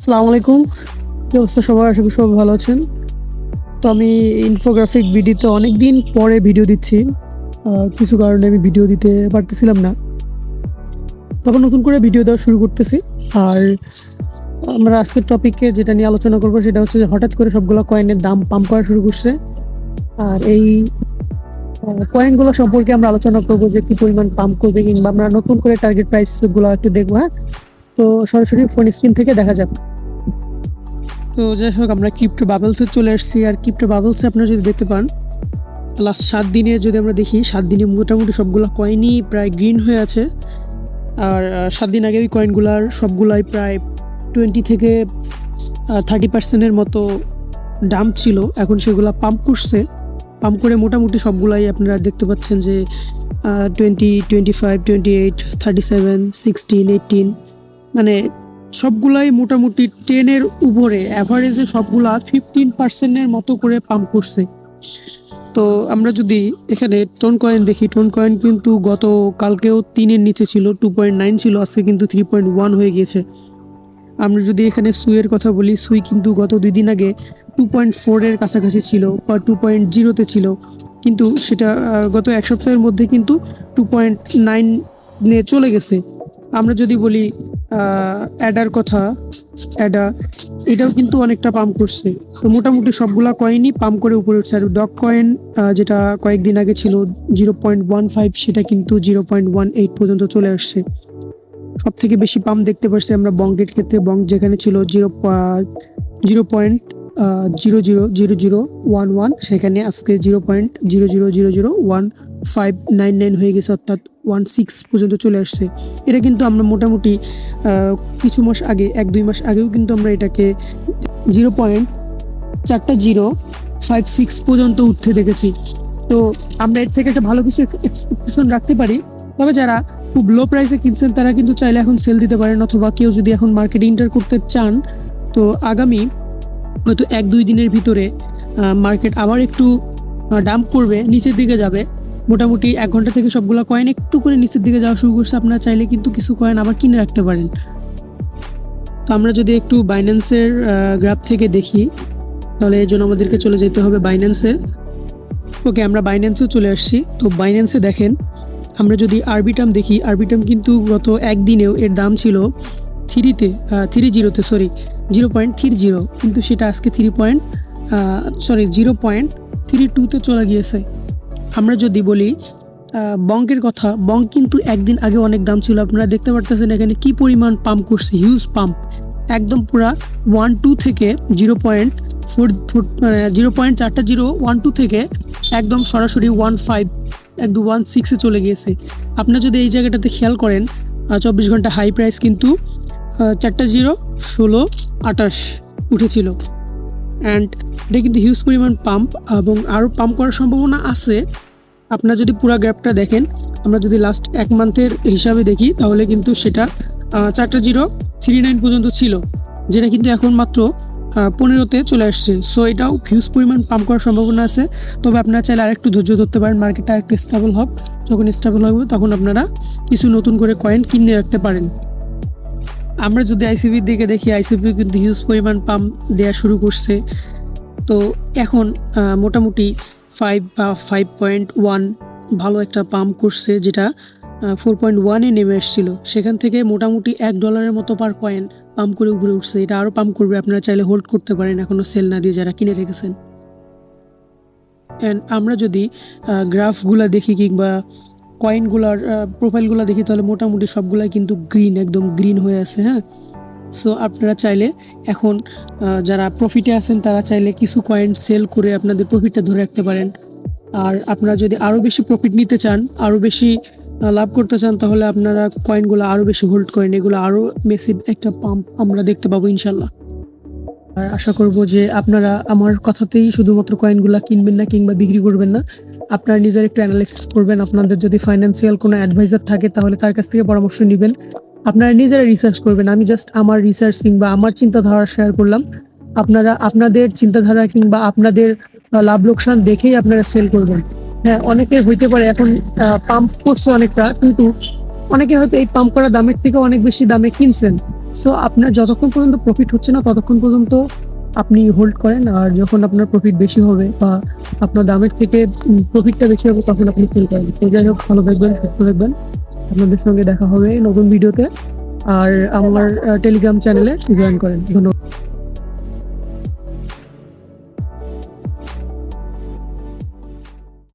আসসালামু আলাইকুম। কি অবস্থা সবার? আশা করি সবাই ভালো আছেন। তো আমি ইনফোগ্রাফিক ভিডিওতে অনেক দিন পরে ভিডিও দিচ্ছি। কিছু কারণে আমি ভিডিও দিতে পারতেছিলাম না। তখন নতুন করে ভিডিও দেওয়া শুরু করতেছি। আর আমরা আজকের টপিকে যেটা নিয়ে আলোচনা করব সেটা হচ্ছে যে হঠাৎ করে সবগুলো কয়েনের দাম পাম্প করা শুরু করছে। আর এই কয়েনগুলো সম্পর্কে আমরা আলোচনা করব যে কি পরিমাণ পাম্প করবে কিংবা আমরা নতুন করে টার্গেট প্রাইসগুলো একটু দেখব হ্যাঁ? তো সরাসরি ফোন স্ক্রিন থেকে দেখা যাক। তো যাই হোক, আমরা ক্রিপ্টো বাবলসে চলে এসেছি আর ক্রিপ্টো বাবলসে আপনারা যদি দেখতে পান লাস্ট সাত দিনে যদি আমরা দেখি, সাত দিনে মোটামুটি সবগুলো কয়েনই প্রায় গ্রিন হয়ে আছে। আর সাত দিন আগে ওই কয়েনগুলার সবগুলাই প্রায় টোয়েন্টি থেকে থার্টি পার্সেন্টের মতো দাম ছিল। এখন সেগুলো পাম্প করছে। পাম্প করে মোটামুটি সবগুলাই আপনারা দেখতে পাচ্ছেন যে twenty twenty five twenty eight thirty seven sixteen eighteen মানে সবগুলাই মোটামুটি টেনের উপরে অ্যাভারেজে সবগুলা ফিফটিন পার্সেন্টের মতো করে পাম্প করছে। তো আমরা যদি এখানে টোন কয়েন দেখি টোন কয়েন কিন্তু গত কালকেও তিনের নিচে ছিল টু পয়েন্ট নাইন ছিল, আজকে কিন্তু থ্রি পয়েন্ট ওয়ান হয়ে গিয়েছে। আমরা যদি এখানে সুইয়ের কথা বলি, সুই কিন্তু গত দুই দিন আগে টু পয়েন্ট ফোরের কাছাকাছি ছিল বা টু পয়েন্ট জিরোতে ছিল। কিন্তু সেটা গত এক সপ্তাহের মধ্যে কিন্তু টু পয়েন্ট নাইন চলে গেছে। আমরা যদি বলি অ্যাডার কথা, অ্যাডা, এটাও কিন্তু অনেকটা পাম্প করছে। তো মোটামুটি সবগুলা কয়েনই পাম্প করে উপরে উঠছে। আর ডক কয়েন যেটা কয়েকদিন আগে ছিল জিরো পয়েন্ট ওয়ান ফাইভ সেটা কিন্তু জিরো পয়েন্ট ওয়ান এইট পর্যন্ত চলে আসছে। সব থেকে বেশি পাম্প দেখতে পাচ্ছি আমরা বঙ্গের ক্ষেত্রে। বঙ্গ যেখানে ছিল zero zero point zero zero zero zero one one সেখানে আজকে zero point zero zero zero zero one five nine nine হয়ে গেছে, অর্থাৎ ওয়ান সিক্স পর্যন্ত চলে আসছে। এটা কিন্তু আমরা মোটামুটি কিছু মাস আগে, এক দুই মাস আগেও কিন্তু আমরা এটাকে জিরো পয়েন্ট চারটা জিরো ফাইভ সিক্স পর্যন্ত উঠতে দেখেছি। তো আমরা এর থেকে একটা ভালো কিছু এক্সপেকটেশন রাখতে পারি। তবে যারা খুব লো প্রাইসে কিনছেন, তারা কিন্তু চাইলে এখন সেল দিতে পারেন অথবা কেউ যদি এখন মার্কেটে ইন্টার করতে চান, তো আগামী হয়তো এক দুই দিনের ভিতরে মার্কেট আবার একটু ডাম্প করবে, নিচের দিকে যাবে। মোটামুটি এক ঘণ্টা থেকে সবগুলো কয়েন একটু করে নিচের দিকে যাওয়া শুরু করছে, আপনারা চাইলে কিন্তু কিছু কয়েন আবার কিনে রাখতে পারেন। তো আমরা যদি একটু বাইন্যান্সের গ্রাফ থেকে দেখি, তাহলে এর জন্য আমাদেরকে চলে যেতে হবে বাইন্যান্সে ওকে আমরা বাইন্যান্সেও চলে আসছি। তো বাইন্যান্সে দেখেন, আমরা যদি আরবিটাম দেখি আরবিটাম কিন্তু গত একদিনেও এর দাম ছিল থ্রিতে থ্রি জিরোতে sorry zero point three zero কিন্তু সেটা আজকে three point sorry zero point three টুতে চলে গিয়েছে। আমরা যদি বলি বঙ্কের কথা বঙ্ক কিন্তু একদিন আগে অনেক দাম ছিল। আপনারা দেখতে পারতেছেন এখানে কি পরিমাণ পাম্প করছে হিউজ পাম্প একদম পুরা ওয়ান টু থেকে zero point four four zero point চারটা জিরো ওয়ান টু থেকে একদম সরাসরি ওয়ান ফাইভ একদম ওয়ান সিক্সে চলে গিয়েছে। আপনারা যদি এই জায়গাটাতে খেয়াল করেন চব্বিশ ঘণ্টা হাই প্রাইস কিন্তু চারটা জিরো ষোলো আটাশ উঠেছিল। অ্যান্ড এটা কিন্তু হিউজ পরিমাণ পাম্প এবং আরও পাম্প করার সম্ভাবনা আছে। আপনারা যদি পুরো গ্যাপটা দেখেন, আমরা যদি লাস্ট এক মান্থের হিসাবে দেখি, তাহলে কিন্তু সেটা চারটা জিরো থ্রি নাইন পর্যন্ত ছিল, যেটা কিন্তু এখন মাত্র পনেরোতে চলে আসছে। সো এটাও হিউজ পরিমাণ পাম্প করার সম্ভাবনা আছে। তবে আপনারা চাইলে আরেকটু ধৈর্য ধরতে পারেন মার্কেটটা একটু স্টেবল হোক। যখন স্টেবল হবে, তখন আপনারা কিছু নতুন করে কয়েন কিনে রাখতে পারেন। আমরা যদি আইসিবির দিকে দেখি আইসিবি কিন্তু হিউজ পরিমাণ পাম্প দেওয়া শুরু করছে। তো এখন মোটামুটি ফাইভ বা ফাইভ পয়েন্ট ওয়ান ভালো একটা পাম্প করছে যেটা ফোর পয়েন্ট ওয়ানে নেমে এসেছিল। সেখান থেকে মোটামুটি এক ডলারের মতো পার কয়েন পাম্প করে উপরে উঠছে। এটা আরও পাম্প করবে, আপনারা চাইলে হোল্ড করতে পারেন এখনও সেল না দিয়ে যারা কিনে রেখেছেন। অ্যান্ড আমরা যদি গ্রাফগুলা দেখি কিংবা কয়েনগুলার প্রোফাইলগুলো দেখি, তাহলে মোটামুটি সবগুলাই কিন্তু গ্রিন একদম গ্রিন হয়ে আছে হ্যাঁ? সো আপনারা চাইলে এখন যারা প্রফিটে আছেন, তারা চাইলে কিছু কয়েন সেল করে আপনাদের প্রফিটটা ধরে রাখতে পারেন। আর আপনারা যদি আরও বেশি প্রফিট নিতে চান আরও বেশি লাভ করতে চান, তাহলে আপনারা কয়েনগুলো আরও বেশি হোল্ড করেন। এগুলো আরও মেসিভ একটা পাম্প আমরা দেখতে পাবো ইনশাল্লাহ আর আশা করব যে আপনারা আমার কথাতেই শুধুমাত্র কয়েনগুলো কিনবেন না, কিংবা বিক্রি করবেন না। আপনারা নিজের একটু অ্যানালাইসিস করবেন। আপনাদের যদি ফাইন্যান্সিয়াল কোনো অ্যাডভাইজার থাকে, তাহলে তার কাছ থেকে পরামর্শ নেবেন। আপনারা নিজেরা রিসার্চ করবেন। আমি জাস্ট আমার রিসার্চ কিংবা আমার চিন্তাধারা শেয়ার করলাম। আপনারা, আপনাদের চিন্তাধারা কিংবা আপনাদের লাভ লোকসান দেখেই আপনারা সেল করবেন। হ্যাঁ অনেকে হইতে পারে এখন পাম্প করছে অনেকটা, কিন্তু অনেকে হয়তো এই পাম্প করা দামের থেকে অনেক বেশি দামে কিনছেন। সো আপনার যতক্ষণ পর্যন্ত প্রফিট হচ্ছে না, ততক্ষণ পর্যন্ত আপনি হোল্ড করেন। আর যখন আপনার প্রফিট বেশি হবে বা আপনার দামের থেকে প্রফিটটা বেশি হবে, তখন আপনি ফেল করেন। তো যাই হোক, ভালো থাকবেন, সুস্থ থাকবেন। আপনাদের সঙ্গে দেখা হবে নতুন ভিডিওতে। আর আমার টেলিগ্রাম চ্যানেলে জয়েন করেন। ধন্যবাদ।